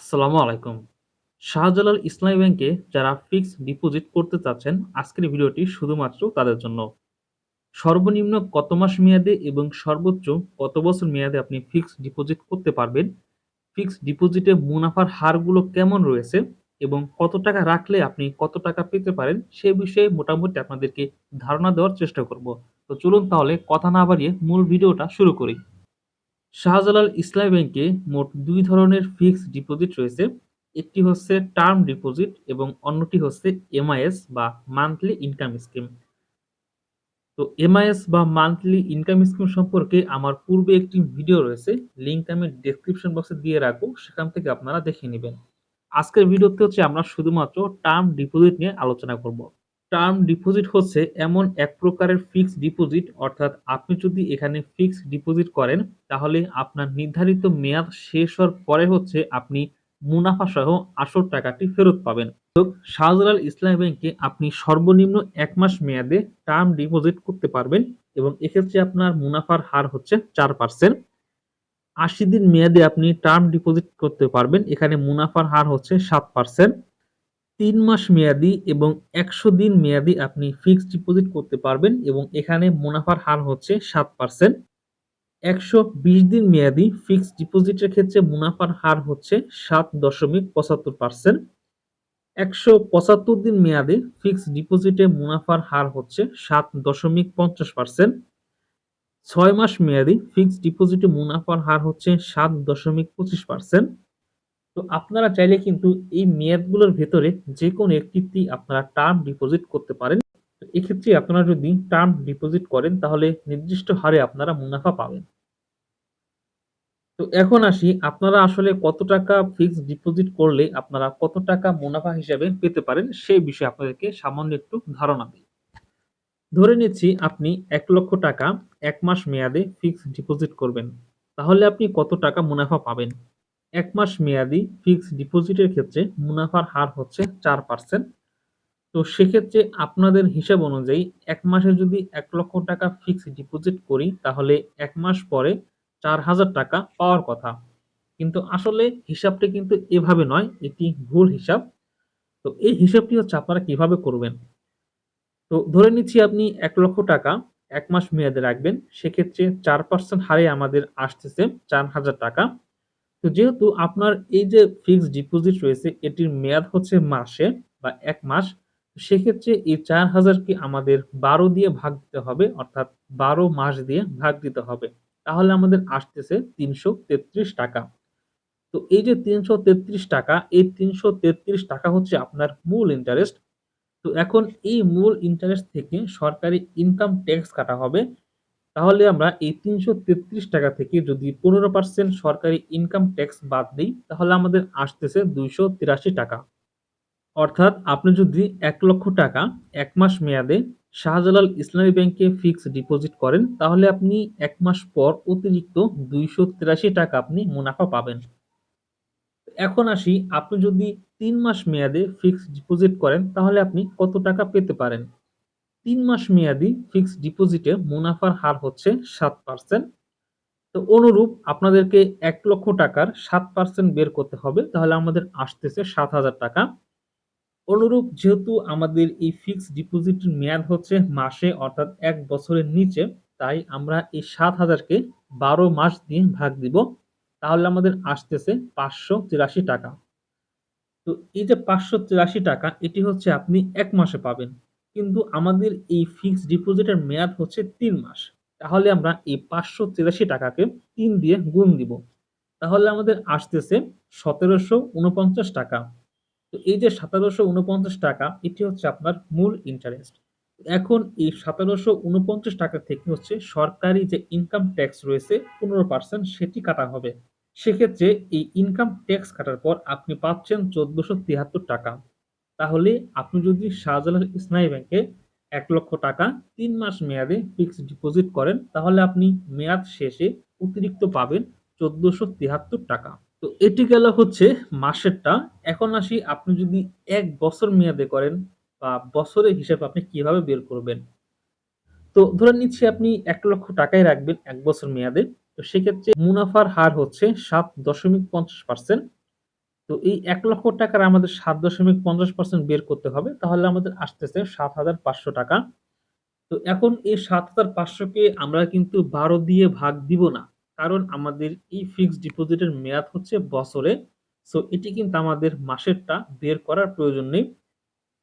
আসসালামু আলাইকুম। শাহজালাল ইসলামী ব্যাংকে যারা ফিক্সড ডিপোজিট করতে চাচ্ছেন, আজকের ভিডিওটি শুধুমাত্র তাদের জন্য। সর্বনিম্ন কত মাস মেয়াদে এবং সর্বোচ্চ কত বছর মেয়াদে আপনি ফিক্সড ডিপোজিট করতে পারবেন? ফিক্সড ডিপোজিটে মুনাফার হারগুলো কেমন রয়েছে এবং কত টাকা রাখলে আপনি কত টাকা পেতে পারেন সে বিষয়ে মোটামুটি আপনাদেরকে ধারণা দেওয়ার চেষ্টা করব। তো চলুন তাহলে কথা না বাড়িয়ে মূল ভিডিওটা শুরু করি। শাহজালাল ইসলামী ব্যাংকে মোট দুই ধরনের ফিক্সড ডিপোজিট রয়েছে। একটি হচ্ছে টার্ম ডিপোজিট এবং অন্যটি হচ্ছে এমআইএস বা মান্থলি ইনকাম স্কিম। তো এমআইএস বা মান্থলি ইনকাম স্কিম সম্পর্কে আমার পূর্বে একটি ভিডিও রয়েছে। লিঙ্ক আমি ডেসক্রিপশন বক্সে দিয়ে রাখব। সেখান থেকে আপনারা দেখে নেবেন আজকের ভিডিওতে হচ্ছে আমরা শুধুমাত্র টার্ম ডিপোজিট নিয়ে আলোচনা করব। টার্ম ডিপোজিট হচ্ছে এমন এক প্রকারের ফিক্সড ডিপোজিট অর্থাৎ আপনি যদি এখানে ফিক্সড ডিপোজিট করেন, তাহলে আপনার নির্ধারিত মেয়াদ শেষ হওয়ার পরে হচ্ছে আপনি মুনাফা সহ আসল টাকাটি ফেরত পাবেন। তো শাহজালাল ইসলামী ব্যাংকে আপনি সর্বনিম্ন এক মাস মেয়াদে টার্ম ডিপোজিট করতে পারবেন এবং এক্ষেত্রে আপনার মুনাফার হার হচ্ছে চার পার্সেন্ট। আশি দিন মেয়াদে আপনি টার্ম ডিপোজিট করতে পারবেন, এখানে মুনাফার হার হচ্ছে সাত পার্সেন্ট। তিন মাস মেয়াদি এবং একশো দিন মেয়াদি আপনি ফিক্সড ডিপোজিট করতে পারবেন এবং এখানে মুনাফার হার হচ্ছে সাত পার্সেন্ট। একশো বিশ দিন মেয়াদি ফিক্সড ডিপোজিটের ক্ষেত্রে মুনাফার হার হচ্ছে সাত দশমিক পঁচাত্তর পার্সেন্ট। একশো পঁচাত্তর দিন মেয়াদে ফিক্সড ডিপোজিটে মুনাফার হার হচ্ছে সাত দশমিক পঞ্চাশ পার্সেন্ট। ছয় মাস মেয়াদি ফিক্সড ডিপোজিটে মুনাফার হার হচ্ছে সাত দশমিক পঁচিশ পার্সেন্ট। তো আপনারা চাইলে কিন্তু এই মেয়াদগুলোর ভেতরে যে কোনো একটিতেই আপনারা টার্ম ডিপোজিট করতে পারেন। এক্ষেত্রে আপনারা যদি টার্ম ডিপোজিট করেন, তাহলে নির্দিষ্ট হারে আপনারা মুনাফা পাবেন। তো এখন আসি, আপনারা আসলে কত টাকা ফিক্সড ডিপোজিট করলে আপনারা কত টাকা মুনাফা হিসাবে পেতে পারেন সেই বিষয়ে আপনাদেরকে সামান্য একটু ধারণা দিই। ধরে নিচ্ছি আপনি এক লক্ষ টাকা এক মাস মেয়াদে ফিক্সড ডিপোজিট করবেন। তাহলে আপনি কত টাকা মুনাফা পাবেন? এক মাস মেয়াদি ফিক্সড ডিপোজিটের ক্ষেত্রে মুনাফার হার হচ্ছে চার পার্সেন্ট। তো সেক্ষেত্রে আপনাদের হিসাব অনুযায়ী এক মাসে যদি এক লক্ষ টাকা ফিক্সড ডিপোজিট করি তাহলে এক মাস পরে চার হাজার টাকা পাওয়ার কথা। কিন্তু আসলে হিসাবটি কিন্তু এভাবে নয়, এটি ভুল হিসাব। তো এই হিসাবটি হচ্ছে আপনারা কীভাবে করবেন? তো ধরে নিচ্ছি আপনি এক লক্ষ টাকা এক মাস মেয়াদে রাখবেন। সেক্ষেত্রে চার পার্সেন্ট হারে আমাদের আসতেছে চার হাজার টাকা। তো যেহেতু আপনার এই যে ফিক্সড ডিপোজিট রয়েছে এটির মেয়াদ হচ্ছে মাসে বা এক মাস। সেক্ষেত্রে এই চার হাজারকে আমাদের বারো দিয়ে ভাগ দিতে হবে অর্থাৎ বারো মাস দিয়ে ভাগ দিতে হবে। তাহলে আমাদের আসতেছে তিনশো তেত্রিশ টাকা। তো এই যে তিনশো তেত্রিশ টাকা, এই তিনশো তেত্রিশ টাকা হচ্ছে আপনার মূল ইন্টারেস্ট। তো এখন এই মূল ইন্টারেস্ট থেকে সরকারি ইনকাম ট্যাক্স কাটা হবে। তাহলে আমরা এই তিনশো তেত্রিশ টাকা থেকে যদি পনেরো পার্সেন্ট সরকারি ইনকাম ট্যাক্স বাদ দিই, তাহলে আমাদের আসতেছে দুইশো তিরাশি টাকা। অর্থাৎ আপনি যদি এক লক্ষ টাকা এক মাস মেয়াদে শাহজালাল ইসলামী ব্যাংকে ফিক্সড ডিপোজিট করেন, তাহলে আপনি এক মাস পর অতিরিক্ত দুইশো তিরাশি টাকা আপনি মুনাফা পাবেন। এখন আসি, আপনি যদি তিন মাস মেয়াদে ফিক্সড ডিপোজিট করেন, তাহলে আপনি কত টাকা পেতে পারেন? তিন মাস মেয়াদি ফিক্সড ডিপোজিটে মুনাফার হার হচ্ছে সাত পার্সেন্ট। তো অনুরূপ আপনাদেরকে এক লক্ষ টাকার সাত পার্সেন্ট বের করতে হবে, তাহলে আমাদের আসতেছে সাত হাজার টাকা। অনুরূপ যেহেতু আমাদের এই ফিক্সড ডিপোজিটের মেয়াদ হচ্ছে মাসে অর্থাৎ এক বছরের নিচে, তাই আমরা এই সাত হাজারকে বারো মাস দিয়ে ভাগ দিব। তাহলে আমাদের আসতেছে পাঁচশো তিরাশি টাকা। তো এই যে পাঁচশো তিরাশি টাকা, এটি হচ্ছে আপনি এক মাসে পাবেন। কিন্তু আমাদের এই ফিক্সড ডিপোজিটের মেয়াদ হচ্ছে তিন মাস। তাহলে আমরা এই পাঁচশো তিরাশি টাকাকে তিন দিয়ে গুণ দিব। তাহলে আমাদের আসতেছে সতেরোশো ঊনপঞ্চাশ টাকা। তো এই যে সতেরোশো ঊনপঞ্চাশ টাকা, এটি হচ্ছে আপনার মূল ইন্টারেস্ট। এখন এই সতেরোশো ঊনপঞ্চাশ টাকা থেকে হচ্ছে সরকারি যে ইনকাম ট্যাক্স রয়েছে, পনেরো পার্সেন্ট সেটি কাটা হবে। সেক্ষেত্রে এই ইনকাম ট্যাক্স কাটার পর আপনি পাচ্ছেন চোদ্দশো তিয়াত্তর টাকা। তাহলে আপনি যদি শাহজালাল ইসলামী ব্যাংকে এক লক্ষ টাকা তিন মাস মেয়াদে ফিক্সড ডিপোজিট করেন, তাহলে আপনি মেয়াদ শেষে অতিরিক্ত পাবেন চোদ্দশো তিয়াত্তর টাকা। তো এটি গেল হচ্ছে মাসেরটা। এখন আসি আপনি যদি এক বছর মেয়াদে করেন বা বছরের হিসাব আপনি কীভাবে বের করবেন? তো ধরে নিচ্ছি আপনি এক লক্ষ টাকাই রাখবেন এক বছর মেয়াদে। তো সেক্ষেত্রে মুনাফার হার হচ্ছে সাত দশমিক পঞ্চাশ পার্সেন্ট। তো এই এক লক্ষ টাকার আমাদের সাত দশমিক পঞ্চাশ পার্সেন্ট বের করতে হবে, তাহলে আমাদের আসতেছে সাত হাজার পাঁচশো টাকা। তো এখন এই সাত হাজার পাঁচশোকে আমরা কিন্তু বারো দিয়ে ভাগ দিব না, কারণ আমাদের এই ফিক্সড ডিপোজিটের মেয়াদ হচ্ছে বছরে। সো এটি কিন্তু আমাদের মাসেরটা বের করার প্রয়োজন নেই।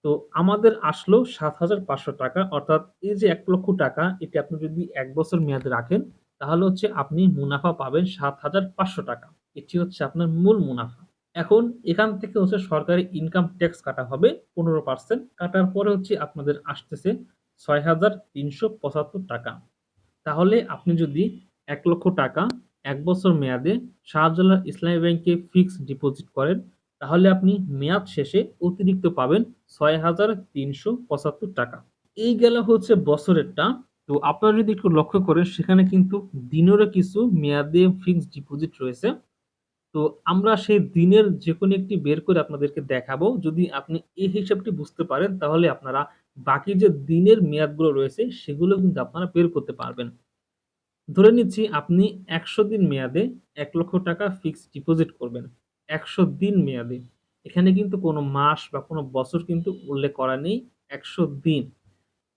তো আমাদের আসলো সাত হাজার পাঁচশো টাকা, অর্থাৎ এই যে এক লক্ষ টাকা, এটি আপনি যদি এক বছর মেয়াদে রাখেন, তাহলে হচ্ছে আপনি মুনাফা পাবেন সাত হাজার পাঁচশো টাকা। এটি হচ্ছে আপনার মূল মুনাফা। এখন এখান থেকে হচ্ছে সরকারি ইনকাম ট্যাক্স কাটা হবে পনেরো পার্সেন্ট কাটার পরে হচ্ছে আপনাদের আসতেছে ছয় হাজার তিনশো পঁচাত্তর টাকা। তাহলে আপনি যদি এক লক্ষ টাকা এক বছর মেয়াদে শাহজালাল ইসলামী ব্যাংকে ফিক্সড ডিপোজিট করেন, তাহলে আপনি মেয়াদ শেষে অতিরিক্ত পাবেন ছয় হাজার তিনশো পঁচাত্তর টাকা। এই গেল হচ্ছে বছরেরটা। তো আপনারা যদি একটু লক্ষ্য করেন, সেখানে কিন্তু দিনেরও কিছু মেয়াদে ফিক্সড ডিপোজিট রয়েছে। তো আমরা সেই দিনের যে কোনো একটি বের করে আপনাদেরকে দেখাবো। যদি আপনি এই হিসাবটি বুঝতে পারেন, তাহলে আপনারা বাকি যে দিনের মেয়াদগুলো রয়েছে, সেগুলো কিন্তু আপনারা বের করতে পারবেন। ধরে নিচ্ছি আপনি একশো দিন মেয়াদে এক লক্ষ টাকা ফিক্সড ডিপোজিট করবেন, একশো দিন মেয়াদে। এখানে কিন্তু কোনো মাস বা কোনো বছর কিন্তু উল্লেখ করা নেই, একশো দিন।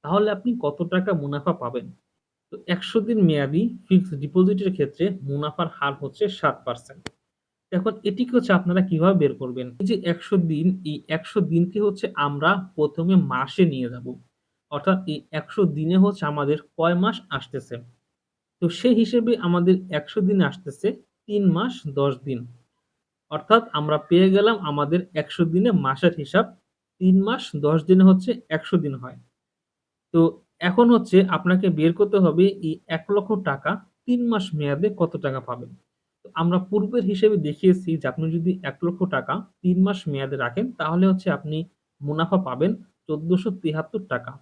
তাহলে আপনি কত টাকা মুনাফা পাবেন? তো একশো দিন মেয়াদি ফিক্সড ডিপোজিটের ক্ষেত্রে মুনাফার হার হচ্ছে সাত পার্সেন্ট। এখন এটিকে হচ্ছে? আপনারা কীভাবে বের করবেন? এই যে একশো দিন, এই একশো দিনকে হচ্ছে আমরা প্রথমে মাসে নিয়ে যাব। অর্থাৎ এই একশো দিনে হচ্ছে আমাদের কয় মাস আসতেছে? তো সেই হিসেবে আমাদের একশো দিনে আসতেছে, তিন মাস, দশ দিন। অর্থাৎ আমরা পেয়ে গেলাম আমাদের একশো দিনে মাসের হিসাব, তিন মাস, দশ দিনে হচ্ছে একশো দিন হয়। তো এখন হচ্ছে আপনাকে বের করতে হবে, এই এক লক্ষ টাকা তিন মাস মেয়াদে কত টাকা পাবেন? আমরা পূর্বের হিসেবে দেখিয়েছি যে আপনি যদি এক লক্ষ টাকা তিন মাস মেয়াদে রাখেন, তাহলে হচ্ছে আপনি মুনাফা পাবেন চোদ্দশো তিয়াত্তর টাকা।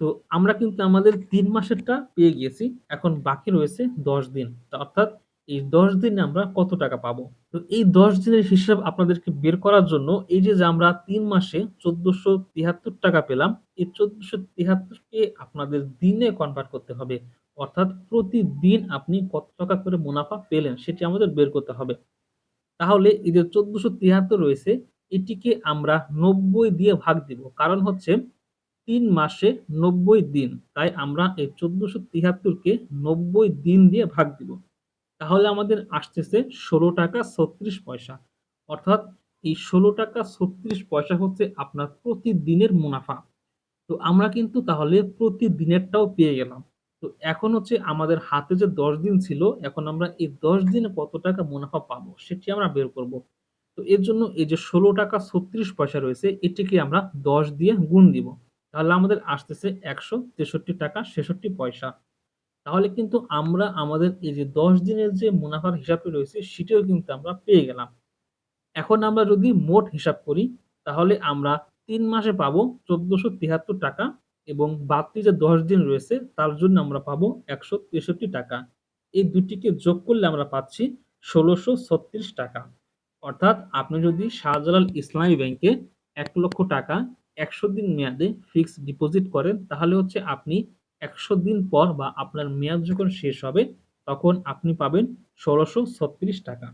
তো আমরা কিন্তু আমাদের তিন মাসেরটা পেয়ে গিয়েছি, এখন বাকি রয়েছে দশ দিন। অর্থাৎ এই দশ দিনে আমরা কত টাকা পাবো? তো এই দশ দিনের হিসাব আপনাদেরকে বের করার জন্য এই যে আমরা তিন মাসে চোদ্দশো তিয়াত্তর টাকা পেলাম, এই চোদ্দশো তিয়াত্তরকে আপনাদের দিনে কনভার্ট করতে হবে। অর্থাৎ প্রতিদিন আপনি কত টাকা করে মুনাফা পেলেন সেটি আমাদের বের করতে হবে। তাহলে এই যে চোদ্দশো তিয়াত্তর রয়েছে, এটিকে আমরা নব্বই দিয়ে ভাগ দিব। কারণ হচ্ছে তিন মাসে নব্বই দিন। তাই আমরা এই চোদ্দশো তিয়াত্তরকে নব্বই দিন দিয়ে ভাগ দিব। তাহলে আমাদের আসতেছে ষোলো টাকা ছত্রিশ পয়সা। অর্থাৎ এই ষোলো টাকা ছত্রিশ পয়সা হচ্ছে আপনার প্রতিদিনের মুনাফা। তো আমরা কিন্তু তাহলে প্রতিদিনেরটাও পেয়ে গেলাম। তো এখন হচ্ছে আমাদের হাতে যে দশ দিন ছিল, এখন আমরা এই দশ দিনে কত টাকা মুনাফা পাবো সেটি আমরা বের করব। তো এর জন্য এই যে ষোলো টাকা ছত্রিশ পয়সা রয়েছে, এটিকে আমরা দশ দিয়ে গুণ দিব। তাহলে আমাদের আসতেছে একশো তেষট্টি টাকা ছেষট্টি পয়সা। তাহলে কিন্তু আমরা আমাদের এই যে দশ দিনের যে মুনাফার হিসাবটি রয়েছে, সেটিও কিন্তু আমরা পেয়ে গেলাম। এখন আমরা যদি মোট হিসাব করি, তাহলে আমরা তিন মাসে পাবো চোদ্দশো তিয়াত্তর টাকা এবং বাড়তি যে দশ দিন রয়েছে, তার জন্য আমরা পাবো একশো তেষট্টি টাকা। এই দুটিকে যোগ করলে আমরা পাচ্ছি ষোলোশো ছত্রিশ টাকা। অর্থাৎ আপনি যদি শাহজালাল ইসলামী ব্যাংকে এক লক্ষ টাকা একশো দিন মেয়াদে ফিক্সড ডিপোজিট করেন, তাহলে হচ্ছে আপনি একশো দিন পর বা আপনার মেয়াদ যখন শেষ হবে, তখন আপনি পাবেন ষোলোশো ছত্রিশ টাকা।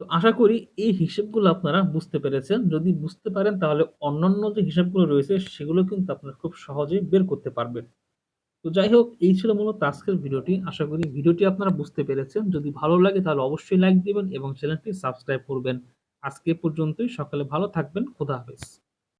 তো আশা করি এই হিসেবগুলো আপনারা বুঝতে পেরেছেন। যদি বুঝতে পারেন, তাহলে অন্যান্য যে হিসাবগুলো রয়েছে, সেগুলো কিন্তু আপনারা খুব সহজেই বের করতে পারবেন। তো যাই হোক, এই ছিল মূলত আজকের ভিডিওটি। আশা করি ভিডিওটি আপনারা বুঝতে পেরেছেন। যদি ভালো লাগে, তাহলে অবশ্যই লাইক দিবেন এবং চ্যানেলটি সাবস্ক্রাইব করবেন। আজকে পর্যন্তই, সকালে ভালো থাকবেন। খোদা হাফেজ।